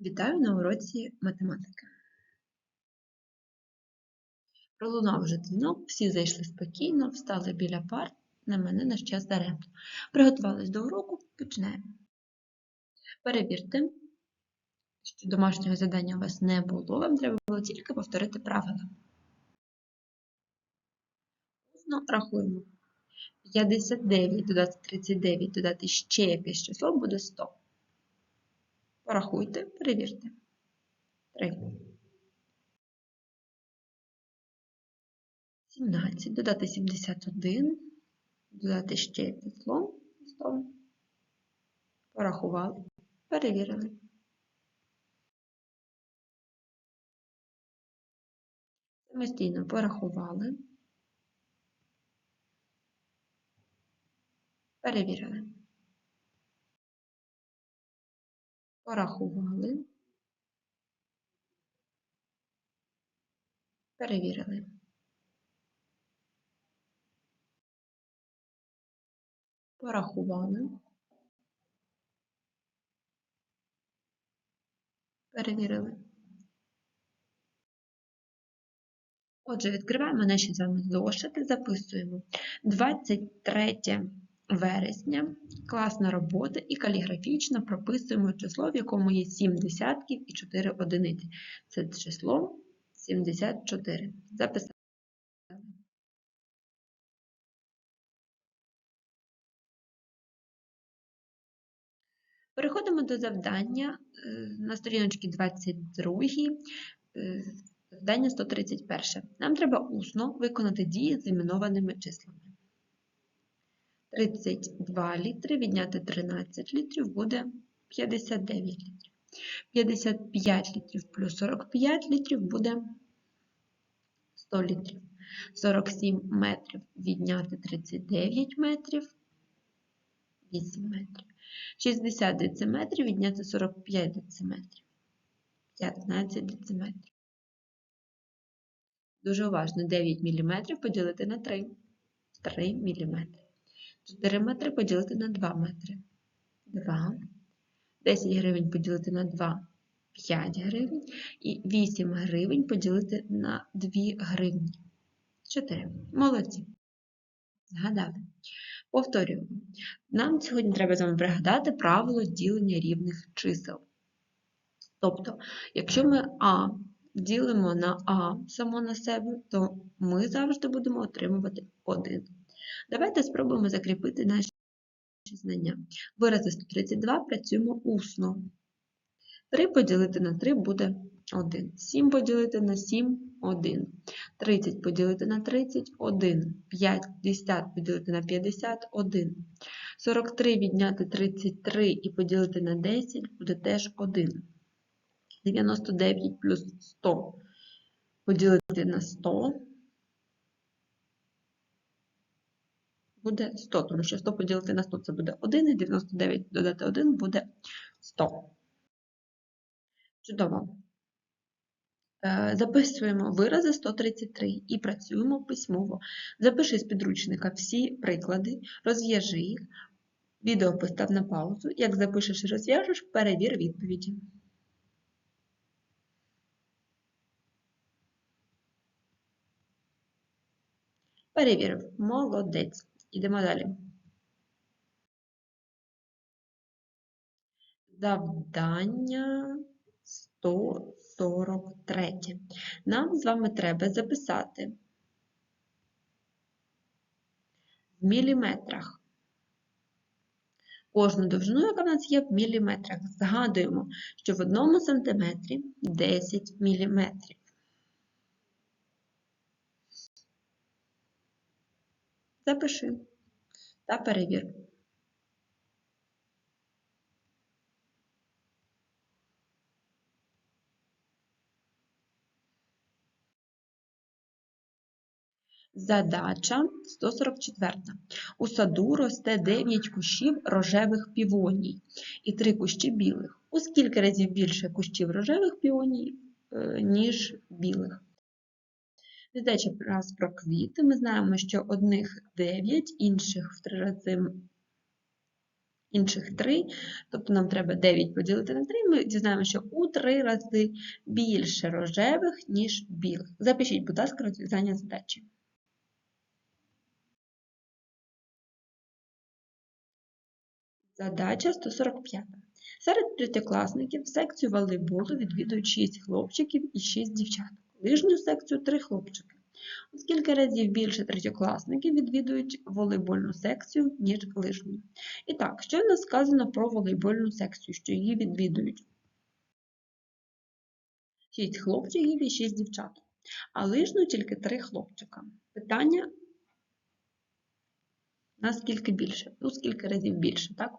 Вітаю на уроці математики. Пролунав вже дзвінок, всі зайшли спокійно, встали біля парт, на мене наш час даремно. Приготувались до уроку, починаємо. Перевірте, що домашнього завдання у вас не було, вам треба було тільки повторити правила. Усно рахуємо. 59 додати 39, додати ще якесь число буде 100. Порахуйте, перевірте. 3. 17. Додати 71. Додати ще число 100. Порахували. Перевірили. Самостійно порахували. Перевірили. Порахували. Перевірили. Порахували. Перевірили. Отже, відкриваємо наші з вами зошити, записуємо 23 вересня, класна робота і каліграфічно прописуємо число, в якому є 7 десятків і 4 одиниці. Це число 74. Записали. Переходимо до завдання е, на сторіночці 22, е, завдання 131. Нам треба усно виконати дії з іменованими числами. 32 літри відняти 13 літрів буде 59 літрів. 55 літрів плюс 45 літрів буде 100 літрів. 47 метрів відняти 39 метрів 8 метрів. 60 дециметрів відняти 45 дециметрів. 15 дециметрів. Дуже уважно 9 мм поділити на 3. 3 мм. 4 метри поділити на 2 метри. 2. 10 гривень поділити на 2 5 гривень. І 8 гривень поділити на 2 гривні. 4. Молодці. Згадали. Повторюємо. Нам сьогодні треба з вами пригадати правило ділення рівних чисел. Тобто, якщо ми А ділимо на А само на себе, то ми завжди будемо отримувати 1. Давайте спробуємо закріпити наші знання. Вирази 132 працюємо усно. 3 поділити на 3 буде 1. 7 поділити на 7 1. 30 поділити на 30 1. 50 поділити на 50 1. 43 відняти 33 і поділити на 10 буде теж 1. 99 плюс 100 поділити на 100 буде 100, тому що 100 поділити на 100 це буде 1, і 99 додати 1 буде 100. Чудово. Е, записуємо вирази 133 і працюємо письмово. Запиши з підручника всі приклади, розв'яжи їх, відео постав на паузу. Як запишеш і розв'яжеш, перевір відповіді. Перевірив. Молодець. Ідемо далі. Завдання 143. Нам з вами треба записати в міліметрах. Кожну довжину, яка в нас є в міліметрах. Згадуємо, що в одному сантиметрі 10 міліметрів. Запиши та перевір. Задача 144. У саду росте 9 кущів рожевих півоній і 3 кущі білих. У скільки разів більше кущів рожевих півоній, е, ніж білих? Задача раз про квіти. Ми знаємо, що одних 9, інших в три рази інших 3, тобто нам треба 9 поділити на 3, ми дізнаємося, що у 3 рази більше рожевих, ніж білих. Запишіть, будь ласка, розв'язання задачі. Задача 145. Серед третьокласників секцію волейболу відвідують 6 хлопчиків і 6 дівчаток. Лижню секцію 3 хлопчики. У скільки разів більше третьокласників відвідують волейбольну секцію, ніж лижню. І так, що в нас сказано про волейбольну секцію, що її відвідують? 6 хлопчиків і 6 дівчаток. А лижну тільки 3 хлопчика. Питання наскільки більше? У скільки разів більше, так?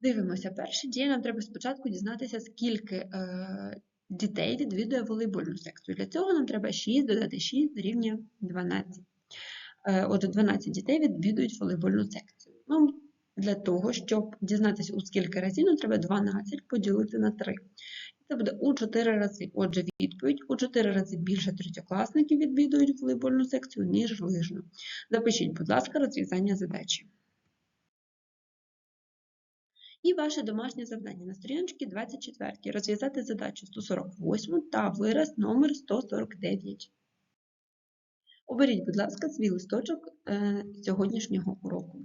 Дивимося, перша дія нам треба спочатку дізнатися, скільки е, дітей відвідує волейбольну секцію. Для цього нам треба 6 додати 6 дорівнює 12. Е, отже, 12 дітей відвідують волейбольну секцію. Ну, для того, щоб дізнатися, у скільки разів, нам треба 12 поділити на 3. Це буде у 4 рази. Отже, відповідь у 4 рази більше третьокласників відвідують волейбольну секцію, ніж лижну. Запишіть, будь ласка, розв'язання задачі. І ваше домашнє завдання на сторіночці 24 розв'язати задачу 148 та вираз номер 149. Оберіть, будь ласка, свій листочок е, сьогоднішнього уроку.